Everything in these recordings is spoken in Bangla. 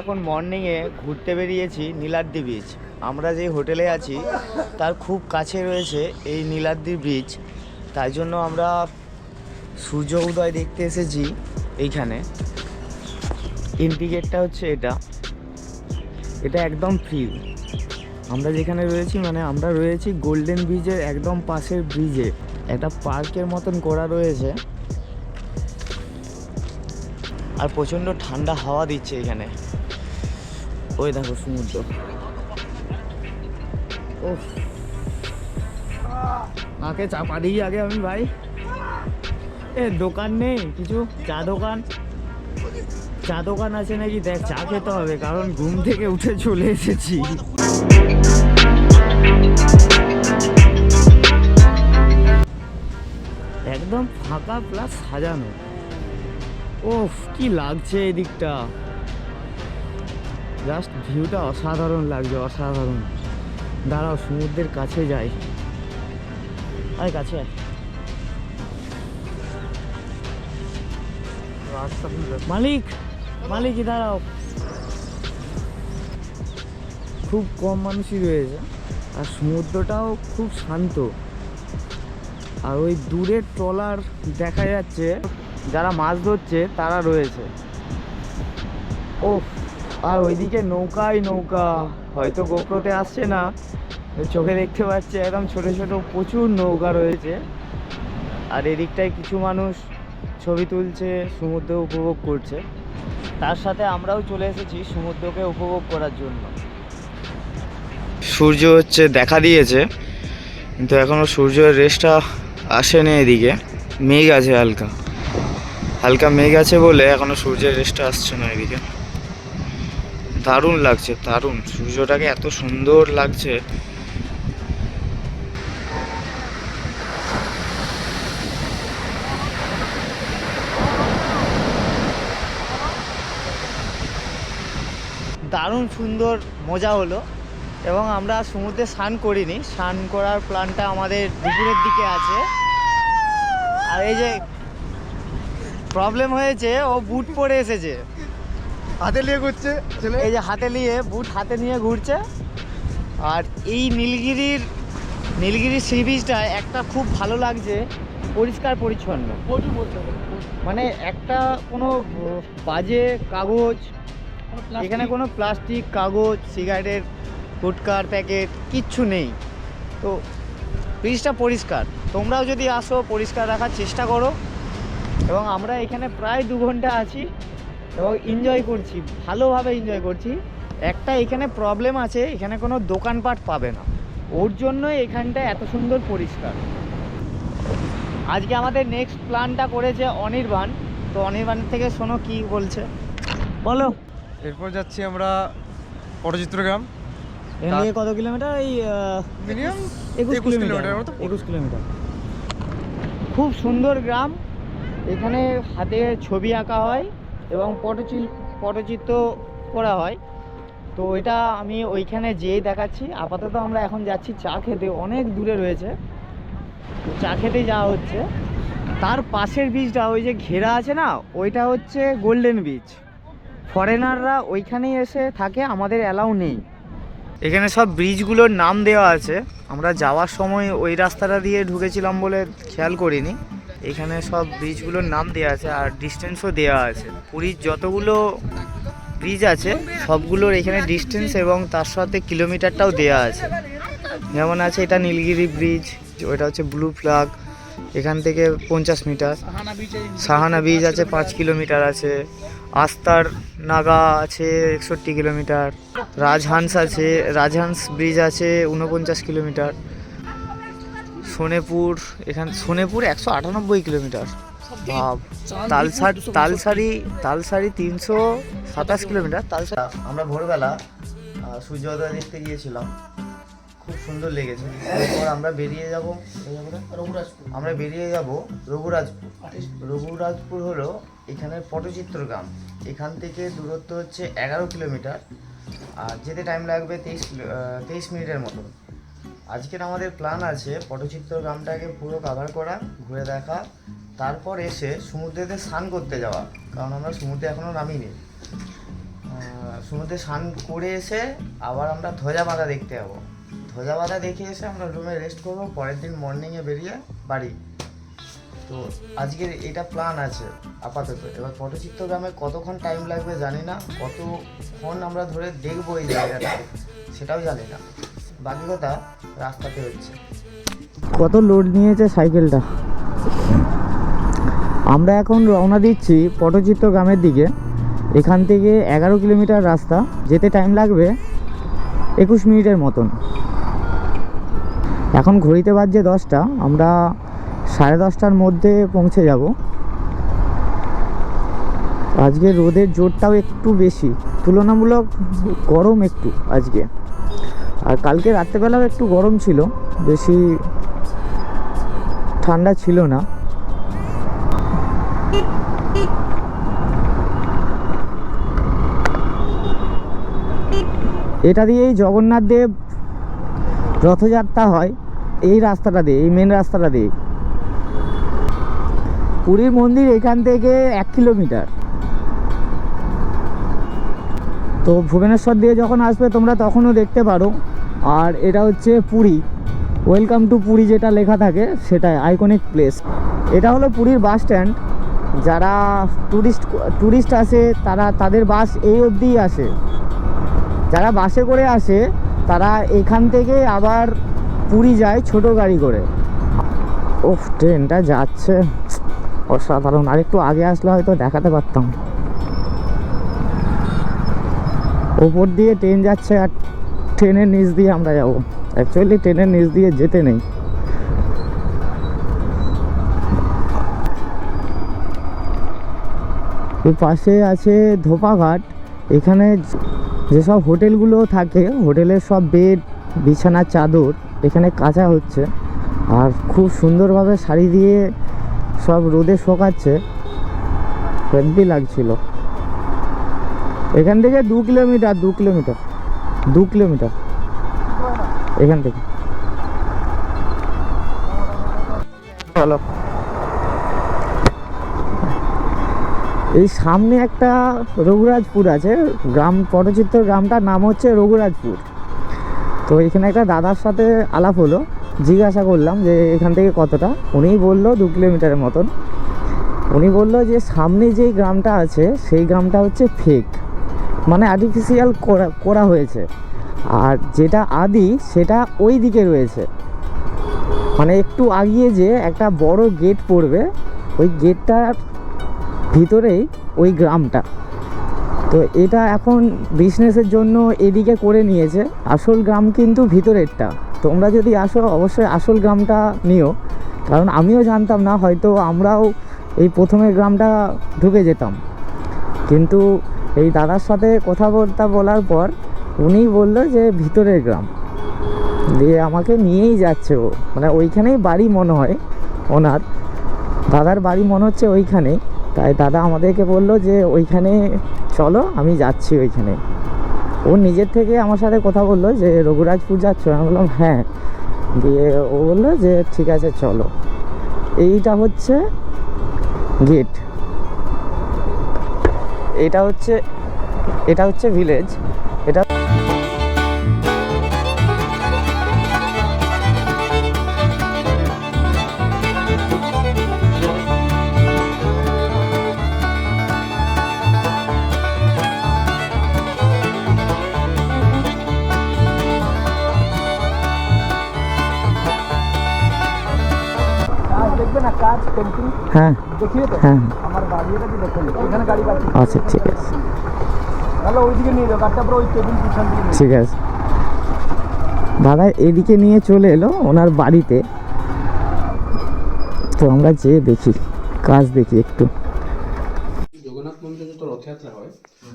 এখন মর্নিংয়ে ঘুরতে বেরিয়েছি নীলাদ্রি বিচ আমরা যে হোটেলে আছি, তার খুব কাছে রয়েছে এই নীলাদ্রি ব্রিজ তাই জন্য আমরা সূর্য উদয় দেখতে এসেছি এইখানে। ইন্ডিকেটটা হচ্ছে এটা। এটা একদম ফ্রি আমরা যেখানে রয়েছি মানে আমরা রয়েছি গোল্ডেন ব্রিজের একদম পাশের ব্রিজে একটা পার্কের মতন করা রয়েছে। আর প্রচণ্ড ঠান্ডা হাওয়া দিচ্ছে এখানে। ওই দেখো সমুদ্র। ও নাকে চাপা দিই আগে আমি ভাই। এ, দোকান নেই কিছু? চা দোকান? চা দোকান আছে নাকি? দেখ, চা খেতে হবে, কারণ ঘুম থেকে উঠে চলে এসেছি। একদম ফাঁকা প্লাস সাজানো। ওফ কি লাগছে এই দিকটা জাস্ট ভিউটা অসাধারণ লাগছে, অসাধারণ। দাঁড়াও, সমুদ্রের কাছে যাই। আয় কাছে। মালিক মালিক, দাঁড়াও। খুব কম মানুষই রয়েছে, আর সমুদ্রটাও খুব শান্ত। আর ওই দূরের ট্রলার দেখা যাচ্ছে, যারা মাছ ধরছে, তারা রয়েছে। ও আর ওইদিকে নৌকাই নৌকা। হয়তো গোপ্রোতে আসছে না। চোখে দেখতে পাচ্ছে একদম ছোট ছোট প্রচুর নৌকা রয়েছে। আর এদিকটায় কিছু মানুষ ছবি তুলছে, সমুদ্র উপভোগ করছে। তার সাথে আমরাও চলে এসেছি সমুদ্রকে উপভোগ করার জন্য। সূর্য হচ্ছে দেখা দিয়েছে, কিন্তু এখনও সূর্যের রেসটা আসেনি এদিকে। মেঘ আছে হালকা। হালকা মেঘ আছে বলে এখনও সূর্যের রেসটা আসছে না এদিকে। দারুণ লাগছে, দারুণ। সূর্যটাকে এত সুন্দর লাগছে। দারুণ সুন্দর মজা হলো এবং আমরা সমুদ্রে স্নান করিনি। স্নান করার প্ল্যানটা আমাদের দুপুরের দিকে আছে। আর এই যে প্রবলেম হয়েছে, ও বুট পরে এসেছে। হাতে নিয়ে ঘুরছে ছেলে। এই যে হাতে নিয়ে বুট হাতে নিয়ে ঘুরছে। আর এই নীলগিরির নীলগিরি সি বিচটা একটা খুব ভালো লাগছে পরিষ্কার পরিচ্ছন্ন। মানে একটা কোনো বাজে কাগজ এখানে কোনো প্লাস্টিক কাগজ সিগারেটের ফুটকার প্যাকেট কিচ্ছু নেই। তো ব্রিজটা পরিষ্কার। তোমরাও যদি আসো পরিষ্কার রাখার চেষ্টা করো। এবং আমরা এখানে প্রায় দু ঘণ্টা আছি। এবং এনজয় করছি ভালোভাবে এনজয় করছি। একটা এখানে প্রবলেম আছে এখানে কোনো দোকানপাট পাবে না। ওর জন্য এখানটা এত সুন্দর পরিষ্কার। আজকে আমাদের নেক্সট প্ল্যানটা করেছে অনির্বাণ। তো অনির্বাণ থেকে শোনো কি বলছে। বলো। এরপর যাচ্ছি আমরা পটচিত্র গ্রাম। এখান থেকে কত কিলোমিটার এই মিনিমাম একুশ কিলোমিটার একুশ কিলোমিটার খুব সুন্দর গ্রাম। এখানে হাতে ছবি আঁকা হয়। এবং পটচিল পটচিত্র করা হয়। তো এটা আমি ওইখানে যেয়ে দেখাচ্ছি। আপাতত আমরা এখন যাচ্ছি চা খেতে। অনেক দূরে রয়েছে। তো চা খেতে যাওয়া হচ্ছে। তার পাশের বীজটা ওই যে ঘেরা আছে না, ওইটা হচ্ছে গোল্ডেন বীচ ফরেনাররা ওইখানেই এসে থাকে, আমাদের অ্যালাউ নেই। এখানে সব ব্রিজগুলোর নাম দেওয়া আছে। আমরা যাওয়ার সময় ওই রাস্তাটা দিয়ে ঢুকেছিলাম বলে খেয়াল করিনি। এখানে সব ব্রিজগুলোর নাম দেওয়া আছে আর ডিস্টেন্সও দেওয়া আছে। পুরীর যতগুলো ব্রিজ আছে, সবগুলোর এখানে ডিস্টেন্স এবং তার সাথে কিলোমিটারটাও দেওয়া আছে। যেমন আছে এটা নীলগিরি ব্রিজ ওটা হচ্ছে ব্লু ফ্লাগ এখান থেকে পঞ্চাশ মিটার সাহানা ব্রিজ আছে, পাঁচ কিলোমিটার আছে। আস্তার নাগা আছে, একষট্টি কিলোমিটার রাজহাংস আছে, রাজহাংস ব্রিজ আছে উনপঞ্চাশ কিলোমিটার সোনেপুর এখান সোনেপুর একশো আটানব্বই কিলোমিটার। ভাব তালসার তালসারি তালসারি তিনশো সাতাশ কিলোমিটার তালসারি আমরা ভোরবেলা সূর্যোদয় দেখতে গিয়েছিলাম। খুব সুন্দর লেগেছে। এরপর আমরা বেরিয়ে যাব রঘুরাজপুর আমরা বেরিয়ে যাব রঘুরাজপুর। রঘুরাজপুর হলো এখানে পটচিত্র গ্রাম। এখান থেকে দূরত্ব হচ্ছে এগারো কিলোমিটার আর যেতে টাইম লাগবে তেইশ তেইশ মিনিটের মতো আজকের আমাদের প্ল্যান আছে পটচিত্র গ্রামটাকে পুরো কভার করা, ঘুরে দেখা, তারপর এসে সমুদ্রেতে স্নান করতে যাওয়া, কারণ আমরা সমুদ্রে এখনও নামিনি। সমুদ্রে স্নান করে এসে আবার আমরা ধ্বজা বাঁধা দেখতে যাব। ধ্বজা বাঁধা দেখে এসে আমরা রুমে রেস্ট করব, পরের দিন মর্নিংয়ে বেরিয়ে বাড়ি। তো আজকের এটা প্ল্যান আছে আপাতত। এবার পটচিত্র গ্রামে কতক্ষণ টাইম লাগবে জানি না, কতক্ষণ আমরা ধরে দেখব এই জায়গাটা সেটাও জানি না। বাকি কথা রাস্তাতে হচ্ছে। কত লোড নিয়েছে সাইকেলটা আমরা এখন রওনা দিচ্ছি পটচিত্র গ্রামের দিকে। এখান থেকে এগারো কিলোমিটার রাস্তা। যেতে টাইম লাগবে একুশ মিনিটের মতন। এখন ঘড়িতে বাজছে দশটা। আমরা সাড়ে দশটার মধ্যে পৌঁছে যাব। আজকে রোদের জোরটাও একটু বেশি। তুলনামূলক গরম একটু আজকে। আর কালকে রাত্রেবেলাও একটু গরম ছিল, বেশি ঠান্ডা ছিল না। এটা দিয়েই জগন্নাথ দেব রথযাত্রা হয়, এই রাস্তাটা দিয়ে, এই মেন রাস্তাটা দিয়ে। পুরীর মন্দির এখান থেকে এক কিলোমিটার। তো ভুবনেশ্বর দিয়ে যখন আসবে তোমরা তখনও দেখতে পারো। আর এটা হচ্ছে পুরী। ওয়েলকাম টু পুরী যেটা লেখা থাকে, সেটাই আইকনিক প্লেস এটা হলো পুরীর বাস স্ট্যান্ড যারা ট্যুরিস্ট ট্যুরিস্ট আসে, তারা, তাদের বাস এই অবধিই আসে। যারা বাসে করে আসে, তারা এখান থেকে আবার পুরী যায় ছোট গাড়ি করে। ওফ, ট্রেনটা যাচ্ছে। অসাধারণ। আর একটু আগে আসলে হয়তো দেখাতে পারতাম। ওপর দিয়ে ট্রেন যাচ্ছে আর ট্রেনের নিচ দিয়ে আমরা যাব। অ্যাকচুয়ালি ট্রেনের নিচ দিয়ে যেতে নেই। পাশে আছে ধোপাঘাট। এখানে যেসব হোটেলগুলো থাকে, হোটেলের সব বেড বিছানার চাদর, এখানে কাঁচা হচ্ছে। আর খুব সুন্দরভাবে শাড়ি দিয়ে সব রোদে শোকাচ্ছে। হেভি লাগছিল। এখান থেকে দু কিলোমিটার দু কিলোমিটার। দু কিলোমিটার। এখান থেকে। চলো এই সামনে একটা রঘুরাজপুর আছে। গ্রাম পটচিত্র গ্রামটার নাম হচ্ছে রঘুরাজপুর। তো এখানে একটা দাদার সাথে আলাপ হলো। জিজ্ঞাসা করলাম যে এখান থেকে কতটা? উনিই বলল দু কিলোমিটারের মতন। উনি বলল যে সামনে যেই গ্রামটা আছে সেই গ্রামটা হচ্ছে ফেক। মানে আর্টিফিশিয়াল করা করা হয়েছে। আর যেটা আদি, সেটা ওই দিকে রয়েছে। মানে একটু আগিয়ে যে একটা বড় গেট পড়বে, ওই গেটটার ভিতরেই ওই গ্রামটা। তো এটা এখন বিজনেসের জন্য এদিকে করে নিয়েছে। আসল গ্রাম কিন্তু ভিতরেরটা। তোমরা যদি আসো, অবশ্যই আসল গ্রামটা নিও। কারণ আমিও জানতাম না, হয়তো আমরাও এই প্রথমে গ্রামটা ঢুকে যেতাম। কিন্তু এই দাদার সাথে কথা কথাবার্তা বলার পর উনিই বলল যে ভিতরের গ্রাম। দিয়ে আমাকে নিয়েই যাচ্ছে ও। মানে ওইখানেই বাড়ি মনে হয় ওনার। দাদার বাড়ি মনে হচ্ছে ওইখানেই। তাই দাদা আমাদেরকে বলল যে ওইখানে চলো, আমি যাচ্ছি ওইখানে। ও নিজের থেকে আমার সাথে কথা বলল যে, রঘুরাজপুর যাচ্ছ? আমি বললাম হ্যাঁ। দিয়ে ও বলল যে, ঠিক আছে, চলো। এইটা হচ্ছে গেট এটা হচ্ছে এটা হচ্ছে ভিলেজ এটা ওই টেবিল পিছন দিকে নিয়ে ঠিক আছে। দাদা এদিকে নিয়ে চলে এলো ওনার বাড়িতে। তো আমরা যেয়ে দেখি কাজ দেখি একটু। জগন্নাথ মন্দিরে যত রথযাত্রা হয়।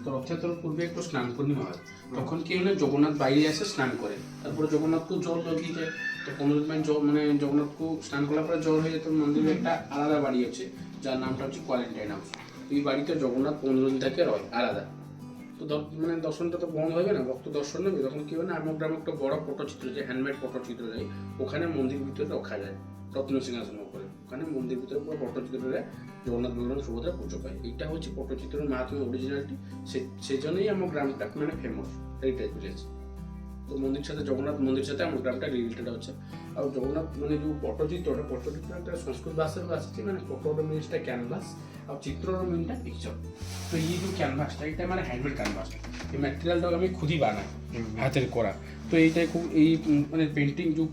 তো রথযাত্রার পূর্বে একটু স্নান পূর্ণিমা হয়। তখন কি হলে, জগন্নাথ বাইরে এসে স্নান করে। তারপরে জগন্নাথকে জল দিয়ে যায় তো দিন জল মানে জগন্নাথকে স্নান করার পরে জল হয়ে যেত, মন্দিরে একটা আলাদা বাড়ি আছে, যার নামটা হচ্ছে কোয়ারেন্টাইন হাউস। এই বাড়িতে জগন্নাথ থাকে রয়, আলাদা। তো মানে দর্শনটা তো বন্ধ হবে না? ভক্ত দর্শন নেবে? তখন কি হয় না আমার গ্রামে একটা বড় পটচিত্র, যে হ্যান্ডমেড পটচিত্র যায় ওখানে মন্দির ভিতরে রখা যায় রত্ন সিংহাসন উপরে ওখানে মন্দির ভিতরে পুরো পটচিত্রে জগন্নাথ বলরাম সুভদ্রা পুজো পায়। এইটা হচ্ছে পটচিত্রের মাহাত্ম্য অরিজিনালিটি সেজন্যই আমার গ্রামটা মানে ফেমাস হেরিটেজ ভিলেজ তো মন্দির সাথে জগন্নাথ মন্দির সাথে আমার গ্রামটা রিলেটেড আছে আর জগন্নাথ মানে যে পটচিত্রটা পটচিত্র একটা সংস্কৃত ভাষার আসছে মানে পটর মিনসটা ক্যানভাস আর চিত্রর মিনটা পিকচার তো এই যে ক্যানভাসটা এটা মানে হ্যান্ডমেড ক্যানভাস এই ম্যাটেরিয়ালটাকে আমি খুদই বানাই হাতের করা। তো এইটাই খুব এই মানে পেন্টিং যে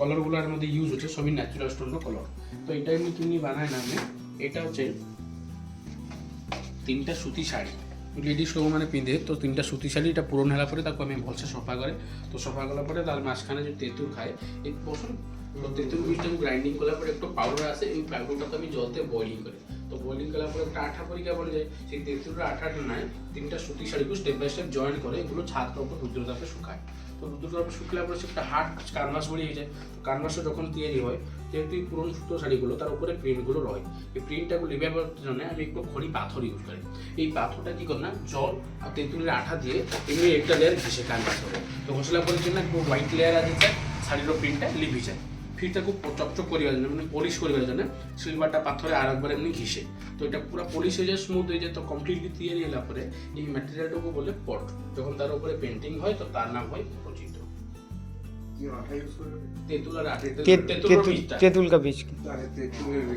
কালারগুলোর মধ্যে ইউজ হচ্ছে, সবই ন্যাচারাল স্টোনের কালার তো এটা আমি কিনি বানাই না আমি। এটা হচ্ছে তিনটা সুতি শাড়ি। লেডিস লোক মানে পিঁধে, তো তিনটা সুতি শাড়ি, এটা পুরন হেলা পরে তাকে আমি ভলসে সফা করে। তো সফা করার পরে তার মাঝখানে যে তেঁতুল খায়, এই বসুন তো তেঁতুল বীজটাকে গ্রাইন্ডিং করার পরে একটু পাউডার আছে এই পাউডারটাকে আমি জলতে বয়লিং করি। তো বয়লিং করার পরে একটা আঠা পরিকা বলে যায়। সেই তেঁতুলের আঠাটা নাই, তিনটা সুতি শাড়িকে স্টেপ বাই স্টেপ জয়েন করে এগুলো ছাদের উপর রুদ্রতাপে শুকায়। তো দুটো শুকলে পরে একটা হার্ড কানভাস বেরিয়ে যায়। তো কানভাসটা যখন তৈরি হয়, যেহেতু এই পুরনো সুতো শাড়িগুলো, তার উপরে প্রিন্টগুলো রয়। এই প্রিন্টটাকে লিভাবার জন্য আমি একটু খড়ি পাথর ইউজ করি। এই পাথরটা কী করি না, জল আর তেঁতুলের আঠা দিয়ে এমনি একটা লেয়ার ঘেসে কানভাস করে। তো ঘষলা পরে জন্য একটু হোয়াইট লেয়ার আছে শাড়িরও শাড়ির প্রিন্টটা লিভে যায়। ফিরটা খুব চকচক করিবার জন্য মানে পলিশ করিবার জন্য সিলভারটা পাথরে আর একবার এমনি ঘিসে তো এটা পুরো পলিশ হয়ে যায় স্মুথ হয়ে যায় তো কমপ্লিটলি তৈরি হলে পরে এই ম্যাটেরিয়ালটাকে বলে পট যখন তার উপরে পেন্টিং হয় তো তার নাম হয় পটচিত্র তেঁতুল কা বীজ?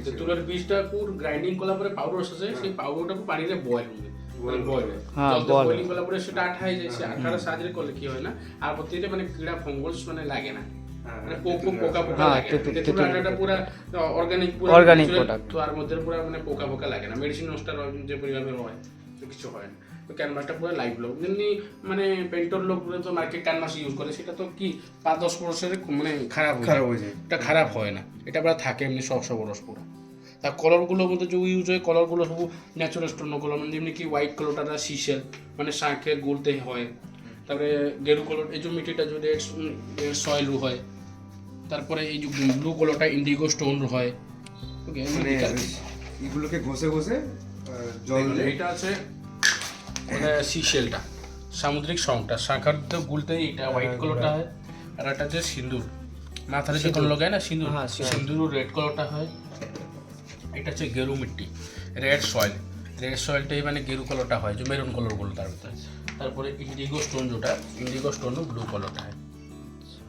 তেঁতুলের বীজটা পুরো গ্রাইন্ডিং করার পরে পাউডার আসে সেই পাউডারটা পানিতে বয়েল হ্যাঁ, করার পরে সেটা আঠা হয়ে যায় সে আঠাটা সাহায্যে করলে কি হয় না? আর প্রতিটা মানে ক্রীড়া ফঙ্গলস মানে লাগে না। মানে পোকা পোকা পোকা হ্যাঁ, লাগে। না। তেঁতুল- তেঁতুল তেঁতুল- আঠাটা পুরো অর্গানিক পুরো Organic natural, product। তো আর মধ্যে পুরো মানে পোকা পোকা লাগে না। মেডিসিন নষ্ট যে পরিমাণে হয় কিছু হয় না। তো ক্যানভাসটা পুরো লাইভ লোক যেমনি মানে পেন্টর লোক তো মার্কেট ক্যানভাস ইউজ করে সেটা তো কি পাঁচ দশ বছরের মানে খারাপ খারাপ হয়ে যায়। এটা খারাপ হয় না। এটা পুরো থাকে এমনি সবশো বরস পুরো। তার কালারগুলোর মধ্যে যে ইউজ হয় কালারগুলো সব ন্যাচারাল স্টোন কালার মানে যেমনি কি হোয়াইট কালারটা শিশেল মানে শাঁখের গুলতে হয়। তারপরে গেরু কালার এই যে মিটিটা যে রেড রেড সয়েল হয় তারপরে এই যে ব্লু কালারটা ইন্ডিগো স্টোন হয়। ওকে মানে এগুলোকে ঘষে ঘষে জল দিয়ে এটা আছে এটা সিশেলটা সামুদ্রিক সংটা শাঁখার তো গুলতে এটা হোয়াইট কালারটা হয়। আর এটা হচ্ছে সিন্দুর। মাথার যে যখন লাগায় না সিন্দুর? হ্যাঁ, সিঁদুর। সিন্দুর রেড কালারটা হয়। এটা হচ্ছে গেরু মিট্টি রেড সয়েল রেড সয়েলটাই মানে গেরু কালারটা হয় যে মেরুন কালারগুলো তার ভিতরে। তারপরে ইন্ডিগো স্টোন যেটা ইন্ডিগো স্টোন ব্লু কালারটা হয়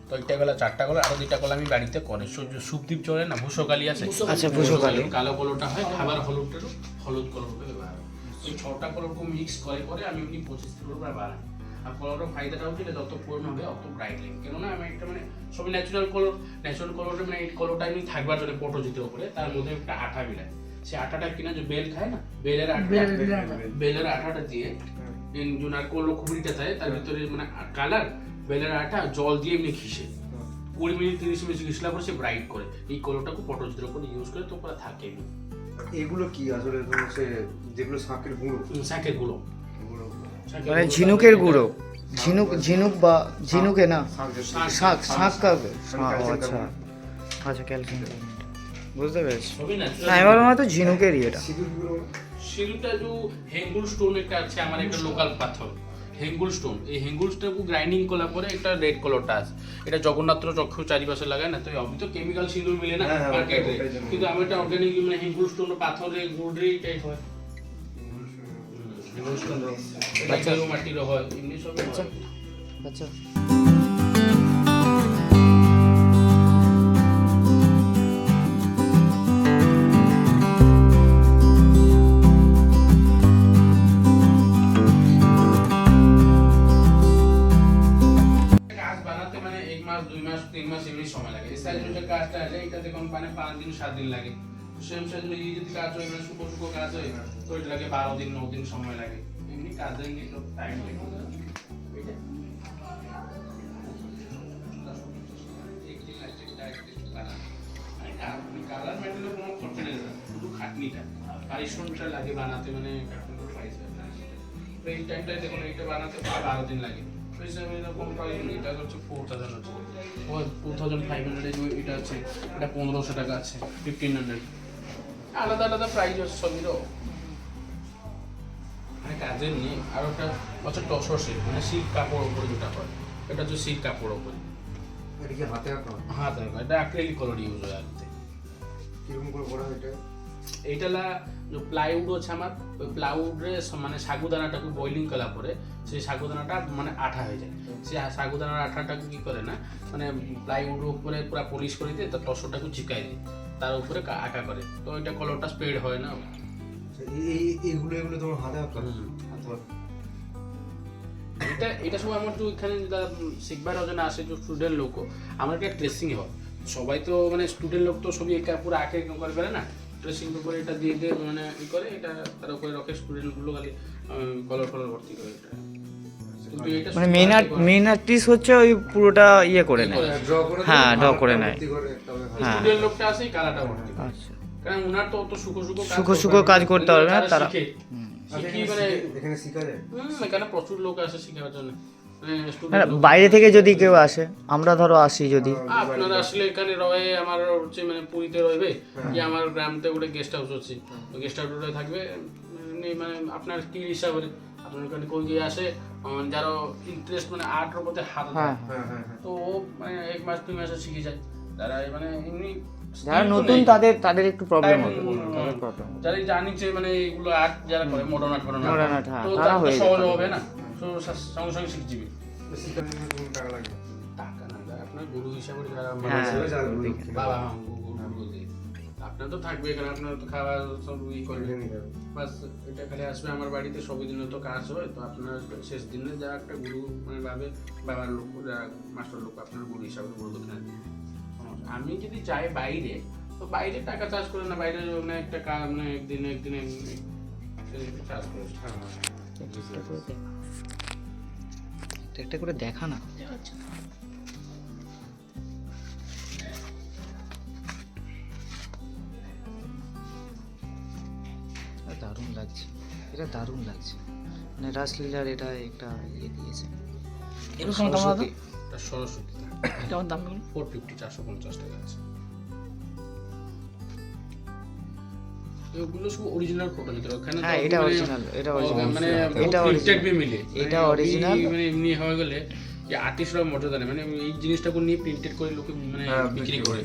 তো এটা গেলা চারটা কলা আরও দুইটা কলা আমি বাড়িতে করে। সূর্য সুপদীপ চলে না? ভূষকালি আছে? আচ্ছা, ভূষকালি। কালো কলরটা হয় খাবার হলুদটারও হলুদ কলর ব্যবহার। হয় ওই ছটা কলরকে মিক্স করে করে আমি এমনি পঁচিশ প্রায় বানাই। আর কলরের ফায়দাটা হচ্ছে এটা যত পূর্ণ হবে অত ব্রাইট লাগে। কেননা আমি একটা মানে সবই ন্যাচারাল কলর ন্যাচারাল কলরের মানে এই কলরটা এমনি থাকবার জন্য পটজিতের উপরে তার মধ্যে একটা আঠা মিলায় সে আঠাটা কিনা যে বেল খায় না বেলের আঠা বেলের আঠাটা দিয়ে জোনার কলর খুবড়িটা থাকে তার ভিতরে মানে কালার বেলের আঠা জল দিয়ে এমনি ঘিসে। কুড়ি মিনিট তিরিশ মিনিট ঘিসলা পরে সে ব্রাইট করে। এই কলরটাকে পটজিতের উপরে ইউজ করে তো পুরো থাকে। এগুলো কি আসলে হচ্ছে যেগুলো শাঁখের গুঁড়ো? শাকের গুঁড়ো। মানে ঝিনুকের গুঁড়ো। ঝিনুক ঝিনুক বা ঝিনুকে না? শাঁখ। শাক। শাক কাকে? আচ্ছা। আচ্ছা ক্যালসিয়াম। বুঝতে পেরেছি। না এবার হয়তো ঝিনুকেরই এটা। সিলুটা যে হেঙ্গুল স্টোন একটা আছে আমার একটা লোকাল পাথর। হেঙ্গুল স্টোন। এই হেঙ্গুল স্টোনকে গ্রাইন্ডিং করার পরে একটা রেড কালারটা আছে। এটা জগন্নাথ চক্ষু চারিপাশে লাগায় না তো আমি তো কেমিক্যাল সিঁদুর মিলে না হ্যাঁ, হ্যাঁ, মার্কেটে ওটাই জন্য। কিন্তু আমি একটা অর্গানিক মানে হেঙ্গুল স্টোন পাথরে গুড়ে টাইপ হয়। হেঙ্গুল স্টোন। এটা কেউ মাটির হয় এমনি সব আচ্ছা আচ্ছা। সেম কাজ হয় মানে শুকো শুকো কাজ হয়, তো এটা লাগে বারো দিন, ন দিন সময় লাগে। এমনি কাজে টাইম লাগে। কালার খাটনিটা। লাগে বানাতে মানে এই দেখুন বানাতে বারো দিন লাগে। এটা হচ্ছে ফোর থাউজেন্ড আছে। থাউজেন্ড ফাইভ এটা আছে, এটা পনেরোশো টাকা আছে ফিফটিন হান্ড্রেড আলাদা আলাদা প্রাইজ ওর সবইরও মানে কাজের নেই। আর ওটা হচ্ছে টসর সিল্ক মানে সিল্ক কাপড় ওপরে যেটা হয় এটা হচ্ছে সিল্ক কাপড় ওপরে মানে সাগুদানাটাকে বইলিং কলা পরে সেই সাগুদানাটা মানে আঠা হয়ে যায়। সেই সাগুদানার আঠাটাকে কি করে না মানে প্লাইউড উপরে পুরা পলিশ করে দিয়ে তার টসরটাকে চিকাই দেয়। তার উপরে আঁকা করে। তো এটা কলরটা স্প্রেড হয় না। আচ্ছা, এই এই- এইগুলো এগুলো তোমার হাতে এটা এটা সব আমার তো এখানে শিখবার জন্য আসে যে স্টুডেন্ট লোক। আমার একটা ট্রেসিং হয়। সবাই তো মানে স্টুডেন্ট লোক তো সবই একা পুরো আঁকে করে ফেলে না। ট্রেসিং পেপারে এটা দিয়ে দিয়ে মানে ই করে এটা তার উপরে রকে স্টুডেন্টগুলো খালি কলর কলর ভর্তি করে এটা। এটা মানে মেন আর্ট মেন আর্টিস্ট হচ্ছে ওই পুরোটা ইয়ে করে নেয়। ড্র করে হ্যাঁ, করে নেয়। হ্যাঁ। স্টুডেন্ট লোকটা আছে কালারটা ভর্তি আচ্ছা। কারণ ওনার তো অত সুখো সুখো কাজ সুখো করতে কাজ করতে পারবে না, তারা- এখানে মানে শিখে- এখানে যায় এখানে প্রচুর লোক আসে শেখার জন্য। মানে বাইরে থেকে যদি কেউ আসে আমরা ধরো আসি যদি। আপনারা আসলে এখানে রয়ে আমার হচ্ছে মানে পুরীতে রইবে কি আমার গ্রামতে ଗୋଟେ গেস্ট হাউস আছে। ওই গেস্ট হাউসে থাকবে মানে আপনার স্কিল হিসাবে আপনার ওখানে কোন গিয়ে আসে যার ইন্টারেস্ট মানে আর্টের প্রতি হাত হ্যাঁ। হ্যাঁ হ্যাঁ হ্যাঁ। তো ও মানে এক মাস দুই মাসে শিখে যায়। যারা মানে এমনি যারা নতুন তাদের তাদের একটু প্রবলেম হবে যারা জানিছে মানে এগুলো আর্ট যারা করে মডার্ন আর্ট মডার্ন হ্যাঁ, তো তারা হয়ে সহজ হবে না। তো সঙ্গে সঙ্গে শিখে যাবে শেখার জন্য কোনো টাকা লাগে টাকা না আপনার গুরু হিসাবে যারা হ্যাঁ, মানে। বাবা গুরু আপনার তো থাকবে এখানে আপনার তো খাওয়া সব ই হবে। বাস এটা খালি আসবে আমার বাড়িতে সবই দিনে তো কাজ হয় তো আপনার শেষ দিনে যা একটা গুরু মানে ভাবে বাবার লোক যারা মাস্টার লোক আপনার গুরু হিসাবে গুরু দক্ষিণা আমি যদি চাই বাইরে তো বাইরে টাকা চার্জ করে না বাইরে মানে একটা কাজ মানে একদিন একদিন চার্জ করে একটা করে দেখা। একটা করে দেখা না। দারুণ লাগছে। এটা দারুণ লাগছে। মানে রাসলীলার এটা একটা ইয়ে দিয়েছে। সরস্বতী- সরস্বতী। কেমন দাম ফোর ফিফটি চারশো পঞ্চাশ টাকা আছে। এগুলো সব অরিজিনাল ফটো ওখানে হ্যাঁ, এটা মানে- এটা। মানে এটা প্রিন্টেড মিলে। এটা মানে মানে এমনি হয়ে গেলে যে আর্টিস্টরা মর্যাদা নেই মানে এই জিনিসটাকে নিয়ে প্রিন্টেড করে লোকে মানে হ্যাঁ, বিক্রি করে।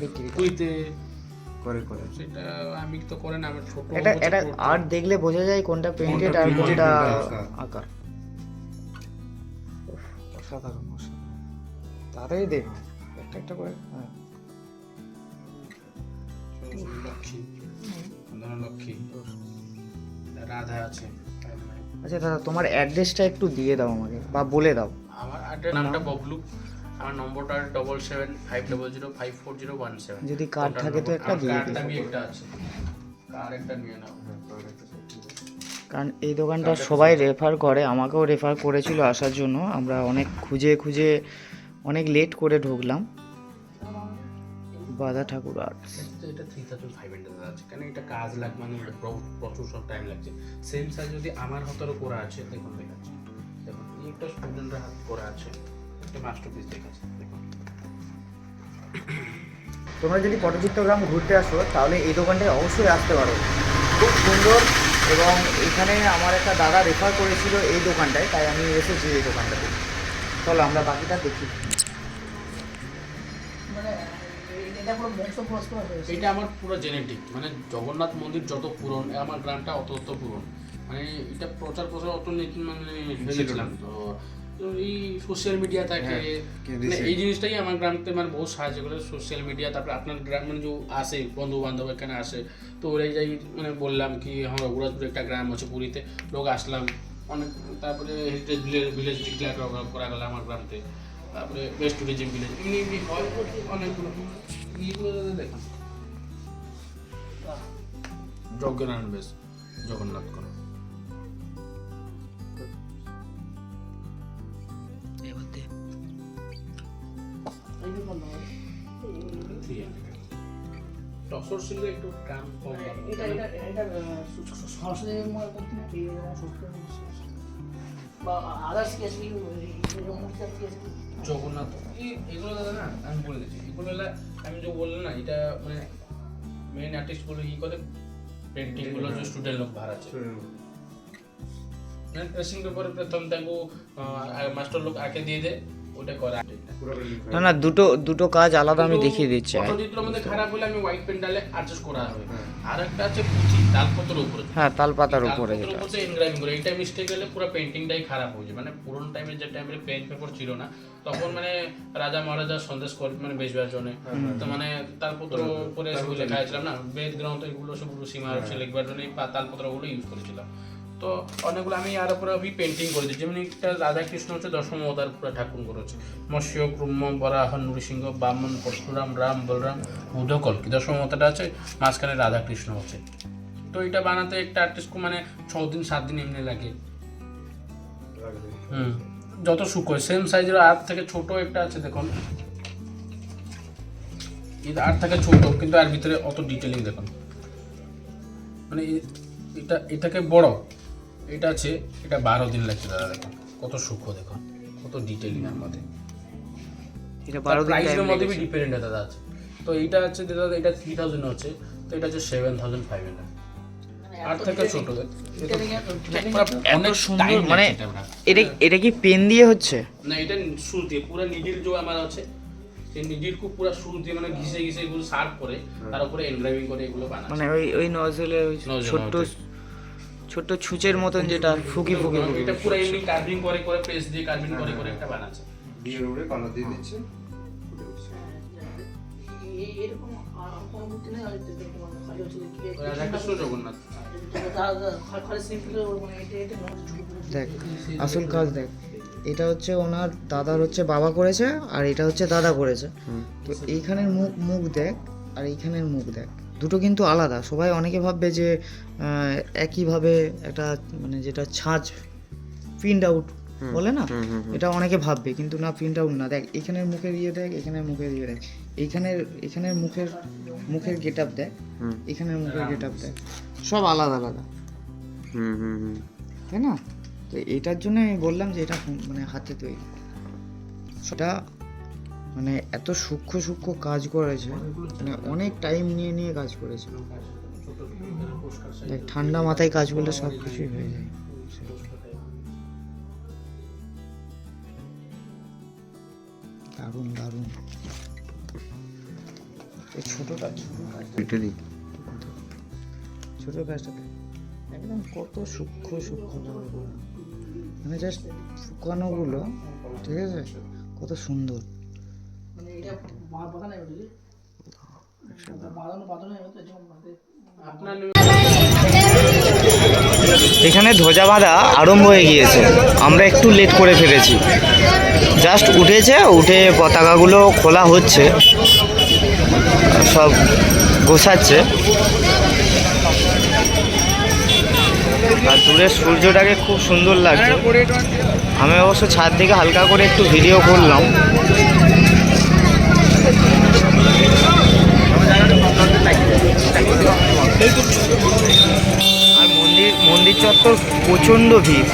সেটা আমি তো করে না আমার ছোট এটা হচ্ছে এটা আর্ট দেখলে বোঝা যায় কোনটা পেন্টেড আর কোনটা। আঁকা অসাধারণ। তাড়াতাড়ি দেখো একটা একটা করে হ্যাঁ। লক্ষ্মী। লক্ষ্মী। রাধা আছে। আচ্ছা দাদা তোমার অ্যাড্রেসটা একটু দিয়ে দাও আমাকে বা বলে দাও। আমার আর্টের নামটা ববলু। আমার নম্বরটা double seven five double zero five four zero one seven যদি কার্ড থাকে তো একটা দিয়ে কার্ডটা আমি একটা আছে। কার্ড একটা নিয়ে নাও। কারণ এই দোকানটা সবাই রেফার করে আমাকেও রেফার করেছিল আসার জন্য। আমরা অনেক খুঁজে খুঁজে অনেক লেট করে ঢুকলাম। বাধা ঠাকুর আর্ট এটা- থ্রি থাউজেন্ড ফাইভ হান্ড্রেড আছে। কেন এটা কাজ লাগবে মানে প্রচুর সব টাইম লাগছে। সেম সাইজ যদি আমার হাতেরও করা আছে দেখুন দেখাচ্ছি। দেখুন এই একটা স্টুডেন্টের হাত করা আছে। একটা মাস্টার পিস দেখাচ্ছে দেখুন। তোমরা যদি পটচিত্রগ্রাম ঘুরতে আসো তাহলে এই দোকানটায় অবশ্যই আসতে পারো। খুব সুন্দর এবং এখানে আমার একটা দাদা রেফার করেছিল এই দোকানটায় তাই আমি এসেছি এই দোকানটাতে। চলো আমরা বাকিটা দেখি। পুরো বংশ পরস্পর হয়েছে। এটা আমার পুরো জেনেটিক মানে জগন্নাথ মন্দির যত পুরন আমার গ্রামটা অত অত পুরন। মানে এটা প্রচার প্রচার অত নীতি মানে ভেবেছিলাম তো তো এই সোশ্যাল মিডিয়া থাকে হ্যাঁ, মানে এই জিনিসটাই আমার গ্রামতে মানে বহু সাহায্য করে সোশ্যাল মিডিয়া তারপরে আপনার গ্রাম মানে যে আসে বন্ধু বান্ধব এখানে আসে তো ওরাই যাই মানে বললাম কি হ্যাঁ রঘুরাজপুর একটা গ্রাম আছে পুরীতে। লোক আসলাম অনেক তারপরে হেরিটেজ ভিলেজ ভিলেজ ডিক্লেয়ার করা গেল আমার গ্রামতে। তারপরে বেস্ট ট্যুরিজম ভিলেজ এমনি এমনি হয় অনেকগুলো। যজ্ঞনারায়ণ বেশ জগন্নাথ করো। টসর ছিল একটু কম এটা এটা এটা সরস্বতী মনে করতে না বা আদার্স কি আছে কি এরকম মূর্তি আছে কি আছে কি? জগন্নাথ। এই- এগুলো দাদা না আমি বলে দিচ্ছি। এগুলো হলো আমি যে বললাম না এটা মানে মেন আর্টিস্টগুলো কি করে? পেন্টিংগুলো যে স্টুডেন্ট লোক ভাড়া আছে মানে ড্রেসিং পেপারে প্রথম তাকে মাস্টার লোক আগে দিয়ে দে ওটা করা। না না দুটো দুটো কাজ আলাদা আমি দেখিয়ে দিচ্ছি। খারাপ হলে আমি হোয়াইট পেন্ডালে অ্যাডজাস্ট করা হবে। আর একটা আছে পুঁথি তালপত্র উপরে। হ্যাঁ তালপাতার উপরে যেটা উপরে এনগ্রাভিং করে এইটা মিস্টেক হলে পুরো পেইন্টিংটাই খারাপ হয়ে যায়। মানে পুরোনো টাইমে যে টাইমে পেন পেপার ছিল না তখন মানে রাজা মহারাজা সন্দেশ করে মানে বেচবার জন্য। তো মানে তালপত্র উপরে সব লেখা ছিলাম না বেদ গ্রন্থ এগুলো সব সীমা হচ্ছে লিখবার জন্য তালপত্রগুলো ইউজ করেছিলাম। তো অনেকগুলো আমি আর উপরে আমি পেন্টিং করেছি যেমন একটা রাধা কৃষ্ণ হচ্ছে দশম অবতার পুরো ঠাকুর করেছে মৎস্য ক্রুম্ম বরাহ নৃসিংহ বামন পরশুরাম, রাম, বলরাম বুধ কলকি দশম অবতারটা আছে? মাঝখানে রাধা কৃষ্ণ হচ্ছে তো এটা বানাতে একটা আর্টিস্ট মানে ছ দিন সাত দিন এমনি লাগে। হুম। যত শুকোয় সেম সাইজের আর থেকে ছোট একটা আছে, দেখুন। আর থেকে ছোট, কিন্তু আর ভিতরে অত ডিটেলিং দেখুন। মানে এটা, এটাকে বড়। এটা আছে এটা বারো দিন লাগছে দাদা দেখুন। কত সূক্ষ্ম দেখুন কত ডিটেলিং এর মধ্যে। এটা বারো প্রাইসের মধ্যে ডিপেন্ডেন্ট দাদা আছে। তো এইটা হচ্ছে দাদা এটা থ্রি থাউজেন্ড হচ্ছে তো এটা হচ্ছে সেভেন থাউজেন্ড ফাইভ হান্ড্রেড আর থেকে ছোট। এত সুন্দর মানে এটা এটা কি পেন দিয়ে হচ্ছে? না এটা শুরু দিয়ে পুরো নিডিল যে আমার আছে সেই নিডিল খুব পুরো শুরু দিয়ে মানে ঘিসে ঘিসে এগুলো শার্প করে তার উপরে এনগ্রাভিং করে এগুলো মানে ওই ওই নজলে ওই Nozzle, ছোট্ট। ছুঁচের মতন যেটা ফুকি ফুকি ফুকি এটা পুরো এমনি কার্ভিং করে করে প্রেস দিয়ে কার্ভিং করে করে একটা বানাচ্ছে। বিয়ের উপরে কালার দিয়ে দিচ্ছে। এরকম জগন্নাথ। মানে দেখ আসল কাজ দেখ এটা হচ্ছে ওনার দাদার হচ্ছে বাবা করেছে আর এটা হচ্ছে দাদা করেছে। তো এইখানের মুখ মুখ দেখ আর এইখানের মুখ দেখ। দুটো কিন্তু আলাদা সবাই অনেকে ভাববে যে একইভাবে একটা মানে যেটা ছাঁচ প্রিন্ট আউট বলে না? এটা অনেকে ভাববে কিন্তু না প্রিন্ট আউট না। দেখ এখানের মুখের ইয়ে দেখ এখানের মুখের ইয়ে দেখ। এইখানের এখানের মুখের মুখের গেট আপ দেখ এখানের মুখের গেট আপ দেখ। সব আলাদা আলাদা। তাই না? তো এটার জন্য আমি বললাম যে এটা মানে হাতে তৈরি। সেটা মানে এত সূক্ষ্ম সূক্ষ্ম কাজ করেছে মানে অনেক টাইম নিয়ে নিয়ে কাজ করেছে। দেখ ঠান্ডা মাথায় কাজ করলে সব কিছুই হয়ে যায়। দারুণ দারুণ। এই ছোটটা ছোট ছোট কাজটা একদম কত সূক্ষ্ম সূক্ষ্ম মানে জাস্ট শুকানোগুলো ঠিক আছে? কত সুন্দর। মানে এটা বা- বাঁধা নাই বুঝলি? বাঁধানো বাঁধানো এখানে ধ্বজা বাঁধা আরম্ভ হয়ে গিয়েছে। আমরা একটু লেট করে ফেলেছি। জাস্ট উঠেছে, উঠে পতাকাগুলো খোলা হচ্ছে। সব গোছাচ্ছে। আর দূরের সূর্যটাকে খুব সুন্দর লাগছে। আমি অবশ্য ছাদ থেকে হালকা করে একটু ভিডিও করলাম। আর মন্দির মন্দির চত্বর প্রচণ্ড ভিড়।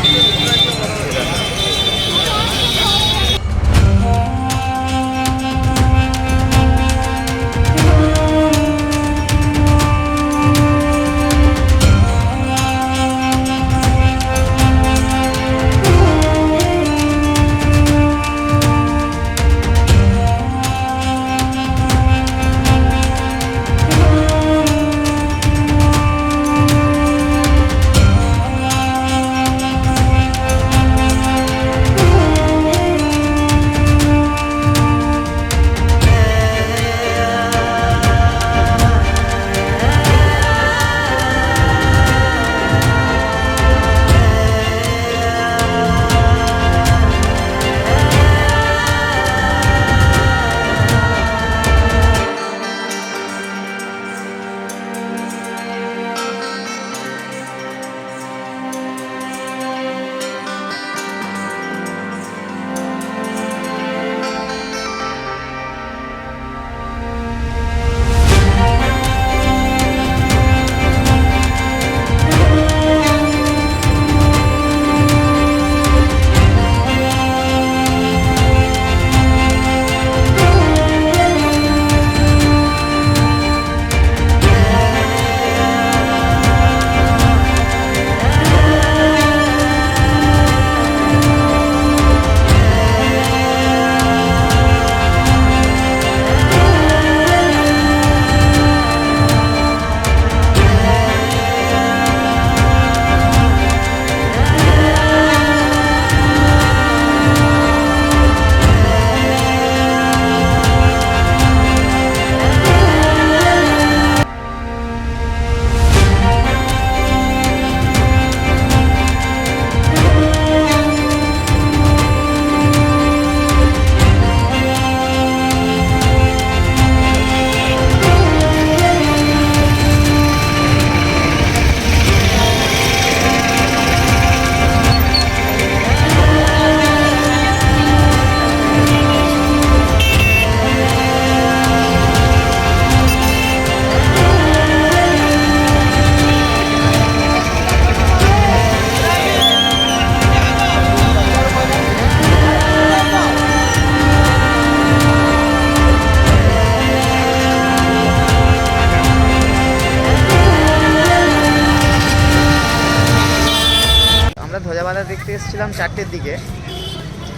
চারটের দিকে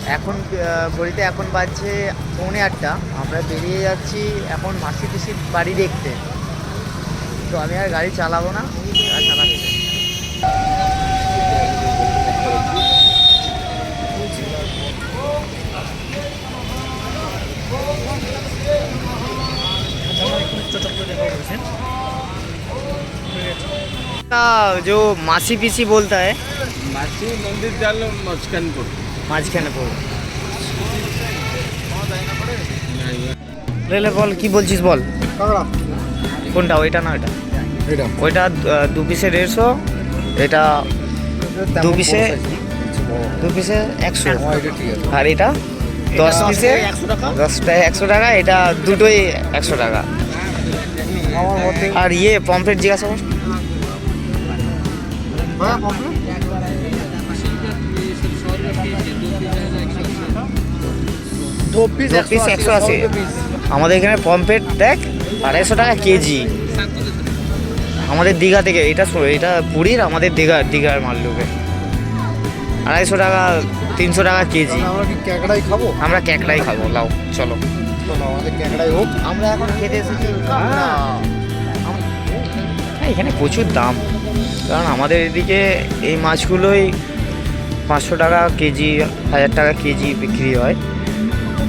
এখন আহ, ঘড়িতে এখন বাজছে পৌনে আটটা আমরা বেরিয়ে যাচ্ছি এখন মাসি পিসির বাড়ি দেখতে তো আমি আর গাড়ি চালাবো না আর চালাচ্ছি जो मासी पीसी बोलता है মন্দির জাল মাঝখান করে মাঝখানে পড়ো। রেলে বল কি বলছিস বল? কোনটা ওইটা না ওইটা? এটা ওইটা দু পিসে দেড়শো এটা দু পিসে দু পিসে একশো। আছে। আর এটা দশ পিসে দশটা একশো টাকা। এটা দুটোই একশো টাকা। আর ইয়ে পমফ্রেট জিজ্ঞাসা কর। পিস একশো আশি আমাদের এখানে পমফ্রেট দেখ আড়াইশো টাকা কেজি। আমাদের দীঘা থেকে এটা এটা পুরীর আমাদের দীঘা দীঘার মাল্লুকে আড়াইশো টাকা তিনশো টাকা কেজি। আমরা কি ক্যাকড়াই খাব? আমরা ক্যাকড়াই খাব লাও চলো। চলো আমাদের ক্যাকড়াই হোক। আমরা এখন খেতে এসেছি হ্যাঁ, এখানে প্রচুর দাম। কারণ আমাদের এদিকে এই মাছগুলোই পাঁচশো টাকা কেজি হাজার টাকা কেজি বিক্রি হয়।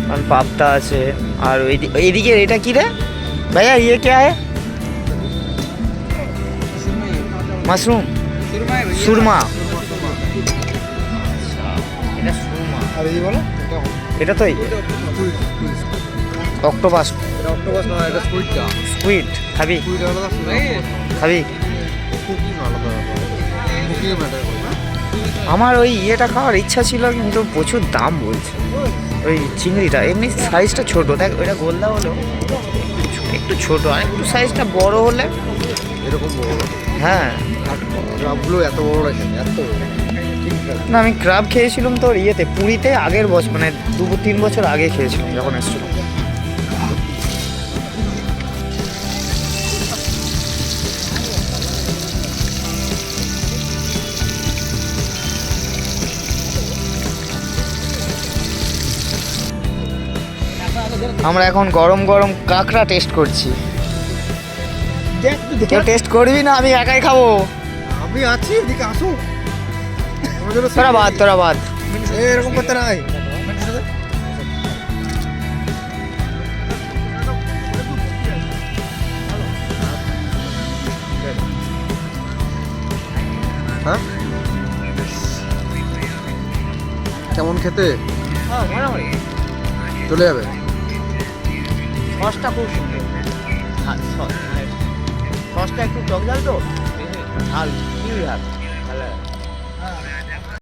কারণ পাবদা আছে। আর ওই এইদিকে এটা কি রে? ভাইয়া ইয়ে কে है মাশরুম। সুরমা। এটা তো অক্টোপাস। স্কুইড। খাবি? সুইট খাবি? আমার ওই ইয়েটা খাওয়ার ইচ্ছা ছিল কিন্তু প্রচুর দাম বলছে। ওই চিংড়িটা এমনি সাইজটা ছোট। দেখ ওইটা গোল্লা হলো একটু ছোট। আর একটু সাইজটা বড় হলে এরকম বড়? হ্যাঁ। ক্রাবগুলো এত বড় রাখে এত না আমি ক্রাব খেয়েছিলাম তোর ইয়েতে পুরীতে আগের বছর মানে দু তিন বছর আগে খেয়েছিলাম যখন এসেছিলাম। আমরা এখন গরম গরম কাঁকড়া টেস্ট করছি। দেখ তুই কেউ টেস্ট করবি না আমি একাই খাব। আমি আছি এদিকে আসো। তোরা বাদ তোরা বাদ। এরকম করতে নাই। হ্যাঁ? কেমন খেতে? চলে যাবে। সসটা খুব সুন্দর। হ্যাঁ, সস সসটা একটু টক ঝাল তো? ঝাল কি ঝাল।